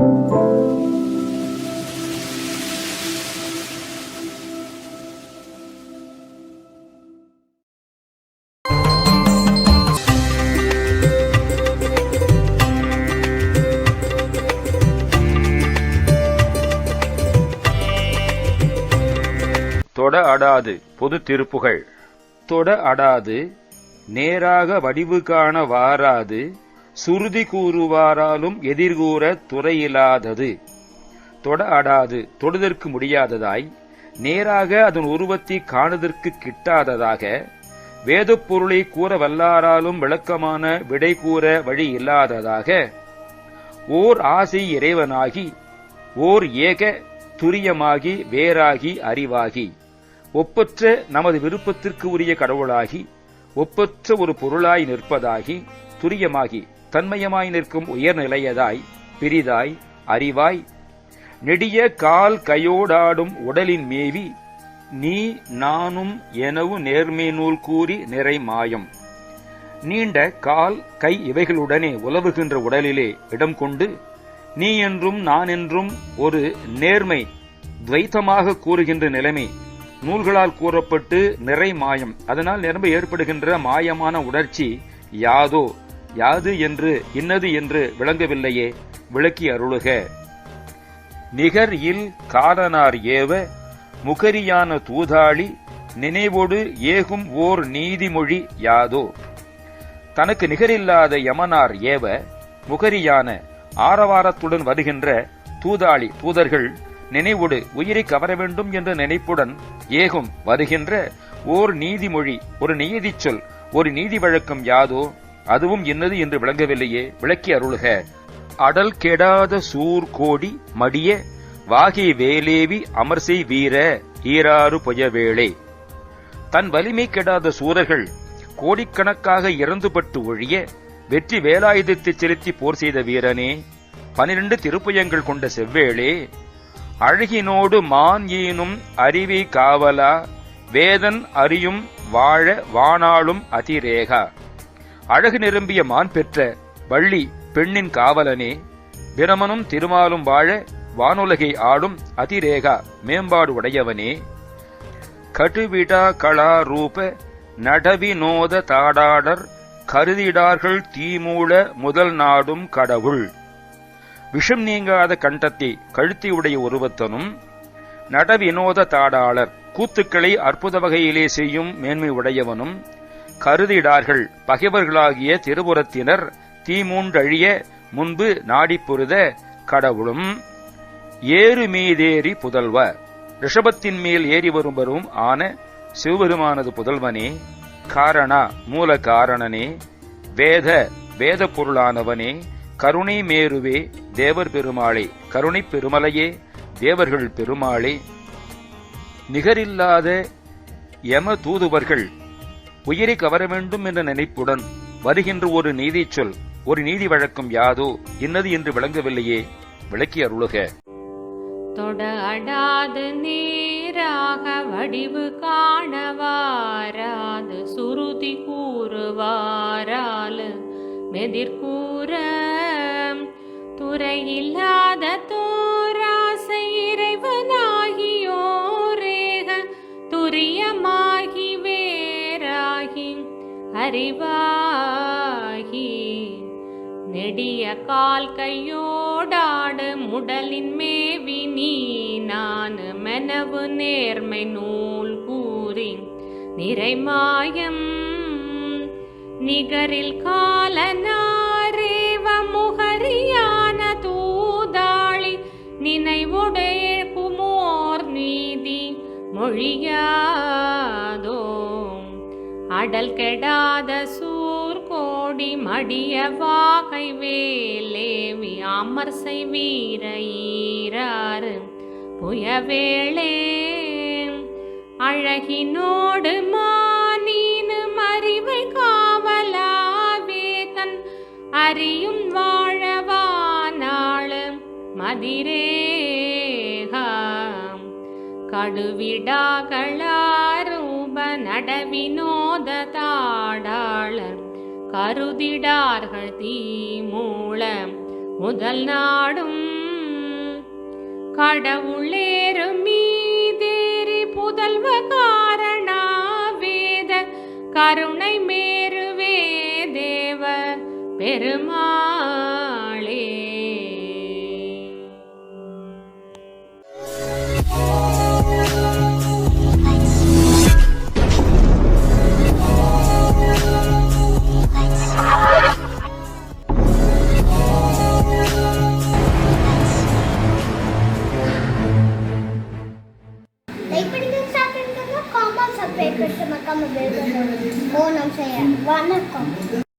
தொட அடாது பொது திருப்புகள். தொட அடாது நேராக வடிவு காண வாராது சுருதி கூறுவாராலும் எதிர்கூற துறையிலாதது தொட அடாது தொடுதற்கு முடியாததாய் நேராக அதன் உருவத்தை காணுதற்கு கிட்டாததாக வேதப்பொருளை கூற வல்லாராலும் விளக்கமான விடை கூற வழி இல்லாததாக ஓர் ஆசை இறைவனாகி ஓர் ஏக துரியமாகி வேறாகி அறிவாகி ஒப்பற்ற நமது விருப்பத்திற்கு உரிய கடவுளாகி ஒப்பற்ற ஒரு பொருளாய் நிற்பதாகி துரியமாகி தன்மயமாய் நிற்கும் உயர்நிலையதாய் பிரிதாய் அறிவாய் நெடிய கால் கையோடாடும் உடலின் மேவி நீ நானும் எனவு நேர்மை நூல் கூறி நிறை மாயம். நீண்ட கால் கை இவைகளுடனே உலவுகின்ற உடலிலே இடம் கொண்டு நீ என்றும் நான் என்றும் ஒரு நேர்மை துவைத்தமாக கூறுகின்ற நிலைமை நூல்களால் கூறப்பட்டு நிறை மாயம். அதனால் நிரம்ப ஏற்படுகின்ற மாயமான உணர்ச்சி யாதோ யாது என்று இன்னது என்று விளங்கவில்லையே விளக்கி அருளுக. நிகர் இல் காலனார் ஏவ முகரியான தூதாளி நினைவோடு ஏகும் ஓர் நீதிமொழி யாதோ. தனக்கு நிகரில்லாத யமனார் ஏவ முகரியான ஆரவாரத்துடன் வருகின்ற தூதாளி தூதர்கள் நினைவோடு உயிரை கவர வேண்டும் என்ற நினைப்புடன் ஏகும் வருகின்ற ஓர் நீதிமொழி ஒரு நீதிச் சொல் ஒரு நீதி வழக்கம் யாதோ? அதுவும் என்னது என்று விளங்கவில்லையே. விளக்கி அருளுக. அடல் கெடாத சூர் கோடி மடிய வாகி வேலேவி அமர்சை வீர ஈராறு பொயவேளே தன் வலிமை கெடாத சூரர்கள் கோடிக்கணக்காக இறந்துபட்டு ஒழிய வெற்றி வேலாயுதத்தை செலுத்தி போர் செய்த வீரனே பனிரெண்டு திருப்புயங்கள் கொண்ட செவ்வேளே அழகினோடு மான் ஈனும் அறிவை காவலா வேதன் அறியும் வாழ வானாளும் அதிரேகா. அழகு நிரம்பிய மான் பெற்ற வள்ளி பெண்ணின் காவலனே பிரமனும் திருமாலும் வாழ வானுலகை ஆடும் அதிரேகா மேம்பாடு உடையவனே. கடுவிடா கலா ரூப நடவினோத தாடாடர் கருதிடார்கள் தீமூல முதல் நாடும் கடவுள். விஷம் நீங்காத கண்டத்தை கழுத்தியுடைய ஒருவத்தனும் நடவினோத தாடாளர் கூத்துக்களை அற்புத வகையிலே செய்யும் மேன்மை உடையவனும் கருதிடார்கள். பகைவர்களாகிய திருபுறத்தினர் தீமூன்றழிய முன்பு நாடிப்புருத கடவுளும் ஏறு மீதேறி புதல்வ ரிஷபத்தின் மேல் ஏறி வரும்பரும் ஆன சிவபெருமானது புதல்வனே காரணா மூல காரணனே வேத வேத பொருளானவனே கருணை மேருவே தேவர் பெருமாளே கருணை பெருமலையே தேவர்கள் பெருமாளே. நிகரில்லாத யம தூதுவர்கள் உயிரை கவர வேண்டும் என்ற நினைப்புடன் வருகின்ற ஒரு நீதி சொல் ஒரு நீதி வழக்கம் யாதோ என்னது என்று விளங்கவில்லையே. விளக்கி அருளுக. தொட அடாது நேராக வடிவு காணவாராது சுருதி கூறுவாரால் மெதிர்கூற துறையில்லாத அறிவாகி நெடிய கால் கையோடாடு முடலின் மேவி நீ நான் மெனவு நேர்மை நூல் கூறி நிறைமாயம் நிகரில் காலனாரேவ முகரியான தூதாளி நினைவுடைய குமோர் நீதி மொழியாதோ அடல் கெடாத சூர் கோடி மடிய வாகை வேலேவி அமர்சை வீர ஈராறு. புயவேளே அழகினோடு மானீனு மறிவை காவலாவே தன் அறியும் வாழவானாள் கடுவிடாகளாரும் கடுவிடாகளாரூப நடவினோத தாடாளர் கருதிடார்கள் தீமூல முதல் நாடும். கடவுளேறு மீதேறி புதல்வ காரணா வேத கருணை மேருவே தேவர் பெருமா 我能说呀，晚安哥。